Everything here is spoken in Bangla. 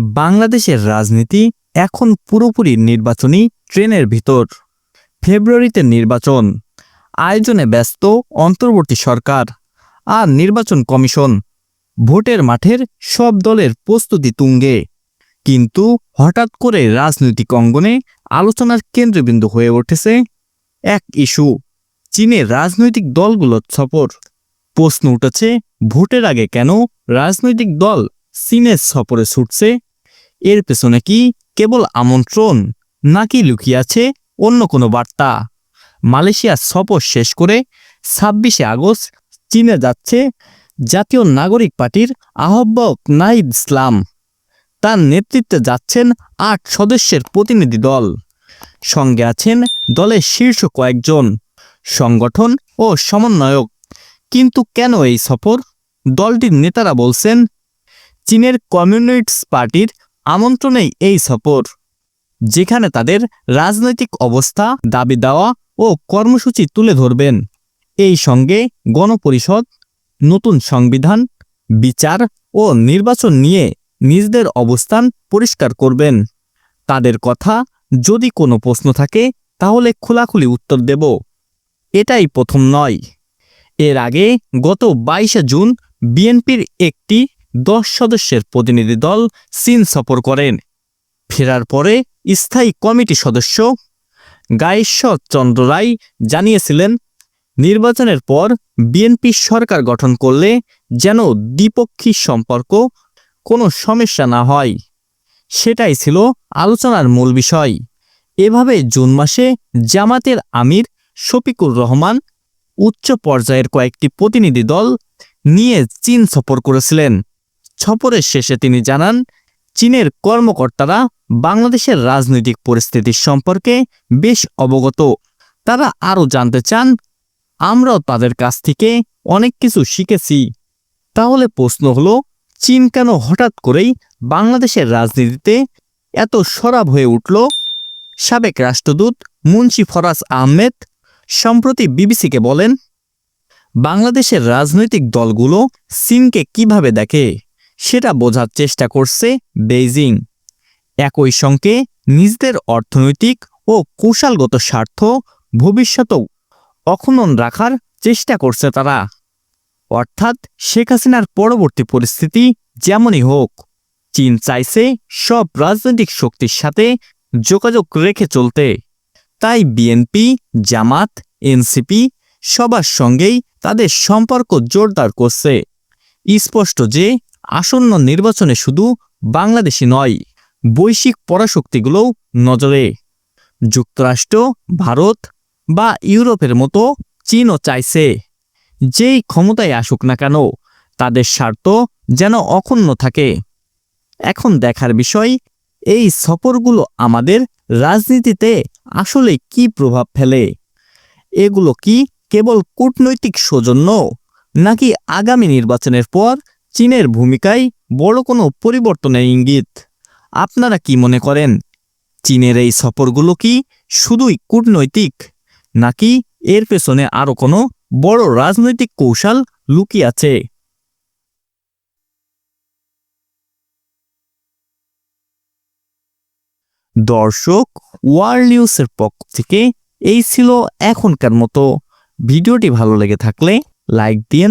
বাংলাদেশের রাজনীতি এখন পুরোপুরি নির্বাচনী ট্রেনের ভিতর। ফেব্রুয়ারিতে নির্বাচন, আয়োজনে ব্যস্ত অন্তর্বর্তী সরকার আর নির্বাচন কমিশন। ভোটের মাঠের সব দলের প্রস্তুতি তুঙ্গে। কিন্তু হঠাৎ করে রাজনৈতিক অঙ্গনে আলোচনার কেন্দ্রবিন্দু হয়ে উঠেছে এক ইস্যু চীনের রাজনৈতিক দলগুলোর সফর। প্রশ্ন উঠেছে, ভোটের আগে কেন রাজনৈতিক দল চীনের সফরে ছুটছে? এর পেছনে কি কেবল আমন্ত্রণ নাকি লুকিয়ে আছে অন্য কোনো বার্তা? মালয়েশিয়ার সফর শেষ করে ছাব্বিশে আগস্ট চীনে যাচ্ছে জাতীয় নাগরিক পার্টির আহ্বায়ক নাহিদ ইসলাম। তার নেতৃত্বে যাচ্ছেন আট সদস্যের প্রতিনিধি দল। সঙ্গে আছেন দলের শীর্ষ কয়েকজন সংগঠন ও সমন্বয়ক। কিন্তু কেন এই সফর? দলটির নেতারা বলছেন, চীনের কমিউনিস্ট পার্টির আমন্ত্রণেই এই সফর, যেখানে তাদের রাজনৈতিক অবস্থা, দাবি দেওয়া ও কর্মসূচি তুলে ধরবেন। এই সঙ্গে গণপরিষদ, নতুন সংবিধান, বিচার ও নির্বাচন নিয়ে নিজেদের অবস্থান পরিষ্কার করবেন। তাদের কথা যদি কোনো প্রশ্ন থাকে, তাহলে খোলাখুলি উত্তর দেব। এটাই প্রথম নয়। এর আগে গত বাইশে জুন বিএনপির একটি দশ সদস্যের প্রতিনিধি দল চীন সফর করেন। ফেরার পরে স্থায়ী কমিটি সদস্য গায়েশ্বর চন্দ্র রায় জানিয়েছিলেন, নির্বাচনের পর বিএনপি সরকার গঠন করলে যেন দ্বিপক্ষী সম্পর্ক কোনো সমস্যা না হয়। সেটাই ছিল আলোচনার মূল বিষয়। এভাবে জুন মাসে জামাতের আমির শফিকুর রহমান উচ্চ পর্যায়ের কয়েকটি প্রতিনিধি দল নিয়ে চীন সফর করেছিলেন। সফরের শেষে তিনি জানান, চীনের কর্মকর্তারা বাংলাদেশের রাজনৈতিক পরিস্থিতির সম্পর্কে বেশ অবগত। তারা আরও জানতে চান, আমরাও তাদের কাছ থেকে অনেক কিছু শিখেছি। তাহলে প্রশ্ন হলো, চীন কেন হঠাৎ করেই বাংলাদেশের রাজনীতিতে এত সরাব হয়ে উঠল? সাবেক রাষ্ট্রদূত মুন্সি ফরাজ আহমেদ সম্প্রতি বিবিসিকে বলেন, বাংলাদেশের রাজনৈতিক দলগুলো চীনকে কীভাবে দেখে? সেটা বোঝার চেষ্টা করছে বেইজিং। একই সঙ্গে নিজেদের অর্থনৈতিক ও কৌশলগত স্বার্থ ভবিষ্যতেও অখনন রাখার চেষ্টা করছে তারা। অর্থাৎ শেখ হাসিনার পরবর্তী পরিস্থিতি যেমনই হোক, চীন চাইছে সব রাজনৈতিক শক্তির সাথে যোগাযোগ রেখে চলতে। তাই বিএনপি, জামাত, এনসিপি সবার সঙ্গেই তাদের সম্পর্ক জোরদার করছে। স্পষ্ট যে আসন্ন নির্বাচনে শুধু বাংলাদেশি নয়, বৈশ্বিক পরাশক্তিগুলোও নজরে। যুক্তরাষ্ট্র, ভারত বা ইউরোপের মতো চীনও চাইছে, যেই ক্ষমতায় আসুক না কেন, তাদের স্বার্থ যেন অক্ষুণ্ণ থাকে। এখন দেখার বিষয়, এই সফরগুলো আমাদের রাজনীতিতে আসলে কি প্রভাব ফেলে? এগুলো কি কেবল কূটনৈতিক সৌজন্য, নাকি আগামী নির্বাচনের পর চীনের ভূমিকায় বড় কোনো পরিবর্তনের ইঙ্গিত। আপনারা কি মনে করেন, চীনের এই সফরগুলো কি শুধুই কূটনৈতিক, নাকি এর পেছনে আরও কোনো বড় রাজনৈতিক কৌশল লুকিয়ে আছে? দর্শক, ওয়ার্ল্ড নিউজের পক্ষ থেকে এই ছিল এখনকার মতো। ভিডিওটি ভালো লেগে থাকলে লাইক দিন